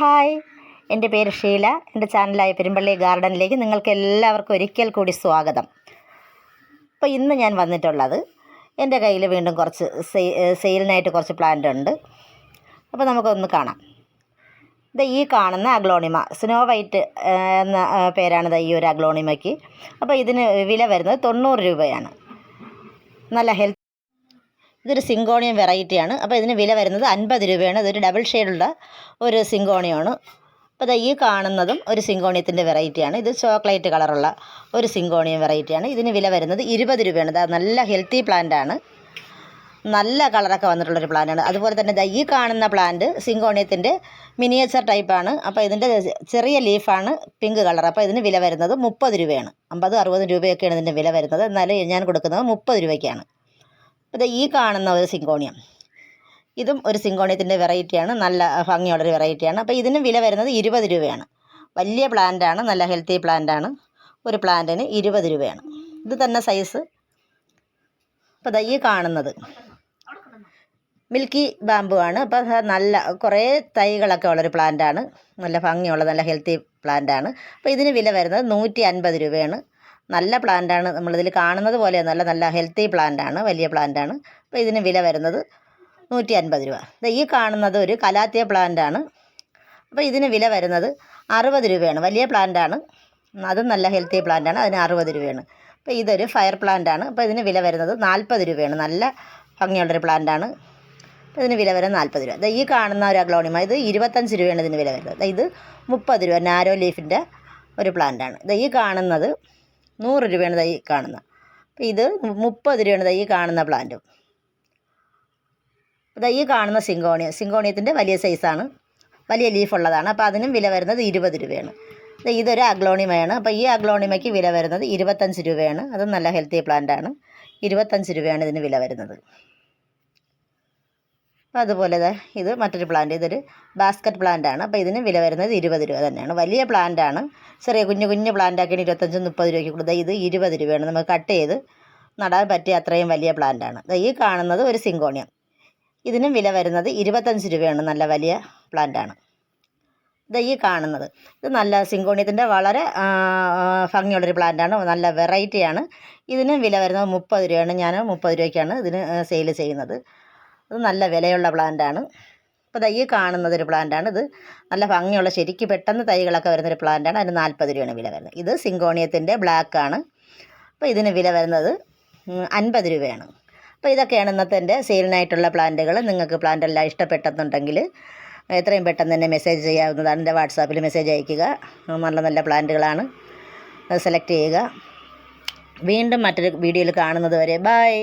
Hi. എന്റെ പേര് ഷീല. എന്റെ ചാനലായ പെരുമ്പള്ളി ഗാർഡനിലേക്ക് നിങ്ങൾക്ക് എല്ലാവർക്കും ഒരിക്കൽ കൂടി സ്വാഗതം. അപ്പോൾ ഇന്ന് ഞാൻ വന്നിട്ടുള്ളത് എന്റെ കയ്യിൽ വീണ്ടും കുറച്ച് സെയി സെയിലിനായിട്ട് കുറച്ച് പ്ലാന്റ് ഉണ്ട്. അപ്പോൾ നമുക്കൊന്ന് കാണാം. ഇത് ഈ കാണുന്ന അഗ്ലോണിമ സ്നോ വൈറ്റ് എന്ന പേരാണിത് ഈ ഒരു അഗ്ലോണിമയ്ക്ക്. അപ്പോൾ ഇതിന് വില വരുന്നത് തൊണ്ണൂറ് രൂപയാണ്. നല്ല ഹെൽത്ത് ഇതൊരു സിങ്കോണിയം വെറൈറ്റിയാണ്. അപ്പോൾ ഇതിന് വില വരുന്നത് അൻപത് രൂപയാണ്. ഇതൊരു ഡബിൾ ഷെയ്ഡുള്ള ഒരു സിങ്കോണിയമാണ് അപ്പോൾ ദാ ഈ കാണുന്നതും ഒരു സിങ്കോണിയത്തിന്റെ വെറൈറ്റിയാണ്. ഇത് ചോക്ലേറ്റ് കളറുള്ള ഒരു സിങ്കോണിയം വെറൈറ്റിയാണ്. ഇതിന് വില വരുന്നത് ഇരുപത് രൂപയാണ്. ഇതാ നല്ല ഹെൽത്തി പ്ലാന്റ് ആണ്. നല്ല കളറൊക്കെ വന്നിട്ടുള്ളൊരു പ്ലാന്റാണ് അതുപോലെ തന്നെ ദാ ഈ കാണുന്ന പ്ലാന്റ് സിങ്കോണിയത്തിന്റെ മിനിയേച്ചർ ടൈപ്പാണ് അപ്പോൾ ഇതിന്റെ ചെറിയ ലീഫാണ് പിങ്ക് കളർ. അപ്പോൾ ഇതിന് വില വരുന്നത് മുപ്പത് രൂപയാണ്. അമ്പത് അറുപത് രൂപയൊക്കെയാണ് ഇതിന്റെ വില വരുന്നത്. എന്നാലും ഞാൻ കൊടുക്കുന്നത് മുപ്പത് രൂപയ്ക്കാണ്. ഇത് ഈ കാണുന്ന ഒരു സിങ്കോണിയം. ഇതും ഒരു സിങ്കോണിയത്തിന്റെ വെറൈറ്റിയാണ്. നല്ല ഭംഗിയുള്ളൊരു വെറൈറ്റിയാണ്. അപ്പോൾ ഇതിന് വില വരുന്നത് ഇരുപത് രൂപയാണ്. വലിയ പ്ലാന്റാണ് നല്ല ഹെൽത്തി പ്ലാന്റാണ്. ഒരു പ്ലാന്റിന് ഇരുപത് രൂപയാണ്. ഇത് തന്നെ സൈസ്. അപ്പോൾ ഈ കാണുന്നത്. മിൽക്കി ബാമ്പു ആണ്. അപ്പോൾ നല്ല കുറേ തൈകളൊക്കെ ഉള്ളൊരു പ്ലാന്റാണ്. നല്ല ഭംഗിയുള്ള നല്ല ഹെൽത്തി പ്ലാന്റാണ്. അപ്പോൾ ഇതിന് വില വരുന്നത് നൂറ്റി അൻപത് രൂപയാണ്. നല്ല പ്ലാന്റാണ് നമ്മളിതിൽ കാണുന്നത് പോലെ നല്ല നല്ല ഹെൽത്തി പ്ലാന്റാണ് വലിയ പ്ലാന്റാണ് അപ്പോൾ ഇതിന് വില വരുന്നത് നൂറ്റി അൻപത് രൂപ ഈ കാണുന്നത് ഒരു കലാത്തിയ പ്ലാന്റാണ് അപ്പോൾ ഇതിന് വില വരുന്നത് അറുപത് രൂപയാണ്. വലിയ പ്ലാന്റാണ് അതും നല്ല ഹെൽത്തി പ്ലാന്റാണ് അതിന് അറുപത് രൂപയാണ്. അപ്പോൾ ഇതൊരു ഫയർ പ്ലാന്റാണ് അപ്പോൾ ഇതിന് വില വരുന്നത് നാൽപ്പത് രൂപയാണ്. നല്ല ഭംഗിയുള്ളൊരു പ്ലാന്റാണ് അപ്പോൾ ഇതിന് വില വരുന്നത് നാൽപ്പത് രൂപ. ഈ കാണുന്ന ഒരു അഗ്ലോണിമ ഇത് ഇരുപത്തഞ്ച് രൂപയാണ് ഇതിന് വില വരുന്നത്. ഇത് മുപ്പത് രൂപ. നാരോ ലീഫിന്റെ ഒരു പ്ലാന്റാണ് ദാ ഈ കാണുന്നത് നൂറ് രൂപയാണ് തൈ കാണുന്ന. അപ്പം ഇത് മുപ്പത് രൂപയാണ് തൈ കാണുന്ന പ്ലാന്റും തൈ കാണുന്ന സിങ്കോണിയ സിങ്കോണിയത്തിന്റെ വലിയ സൈസാണ് വലിയ ലീഫുള്ളതാണ് അപ്പോൾ അതിനും വില വരുന്നത് ഇരുപത് രൂപയാണ്. ഇതൊരു അഗ്ലോണിമയാണ് അപ്പോൾ ഈ അഗ്ലോണിമയ്ക്ക് വില വരുന്നത് ഇരുപത്തഞ്ച് രൂപയാണ്. അത് നല്ല ഹെൽത്തി പ്ലാന്റാണ് ഇരുപത്തഞ്ച് രൂപയാണ് ഇതിന് വില വരുന്നത്. അപ്പോൾ അതുപോലെ ഇത് മറ്റൊരു പ്ലാന്റ് ഇതൊരു ബാസ്ക്കറ്റ് പ്ലാന്റ് ആണ്. അപ്പോൾ ഇതിന് വില വരുന്നത് ഇരുപത് രൂപ തന്നെയാണ്. വലിയ പ്ലാന്റ് ആണ്. ചെറിയ കുഞ്ഞു കുഞ്ഞു പ്ലാന്റ് ആക്കി ഇരുപത്തഞ്ച് മുപ്പത് രൂപയ്ക്ക് കൊടുത്തത് ഇത് ഇരുപത് രൂപയാണ്. നമുക്ക് കട്ട് ചെയ്ത് നടാൻ പറ്റിയ അത്രയും വലിയ പ്ലാന്റ് ആണ്. ദാ ഈ കാണുന്നത് ഒരു സിങ്കോണിയം. ഇതിനും വില വരുന്നത് ഇരുപത്തഞ്ച് രൂപയാണ്. നല്ല വലിയ പ്ലാന്റ് ആണ്. ദാ ഈ കാണുന്നത്. ഇത് നല്ല സിങ്കോണിയത്തിന്റെ വളരെ ഭംഗിയുള്ളൊരു പ്ലാന്റാണ് നല്ല വെറൈറ്റിയാണ് ഇതിനും വില വരുന്നത് മുപ്പത് രൂപയാണ്. ഞാൻ മുപ്പത് രൂപയ്ക്കാണ് ഇതിന് സെയിൽ ചെയ്യുന്നത്. ഇത് നല്ല വിലയുള്ള പ്ലാന്റാണ് അപ്പോൾ ഈ കാണുന്നത് ഒരു പ്ലാന്റാണ് ഇത് നല്ല ഭംഗിയുള്ള ശരിക്ക് പെട്ടെന്ന് തൈകളൊക്കെ വരുന്നൊരു പ്ലാന്റാണ് അതിന് നാൽപ്പത് രൂപയാണ് വില വരുന്നത്. ഇത് സിങ്കോണിയത്തിന്റെ ബ്ലാക്ക് ആണ്. അപ്പോൾ ഇതിന് വില വരുന്നത് അൻപത് രൂപയാണ്. അപ്പോൾ ഇതൊക്കെയാണ് ഇന്നത്തെ എന്റെ സെയിലിനായിട്ടുള്ള പ്ലാന്റുകൾ നിങ്ങൾക്ക് പ്ലാന്റ് എല്ലാം ഇഷ്ടപ്പെട്ടെന്നുണ്ടെങ്കിൽ എത്രയും പെട്ടെന്ന് തന്നെ മെസ്സേജ് ചെയ്യാവുന്നതാണ്. എന്റെ വാട്സാപ്പിൽ മെസ്സേജ് അയയ്ക്കുക നല്ല നല്ല പ്ലാന്റുകളാണ് സെലക്ട് ചെയ്യുക. വീണ്ടും മറ്റൊരു വീഡിയോയിൽ കാണുന്നത് വരെ. ബൈ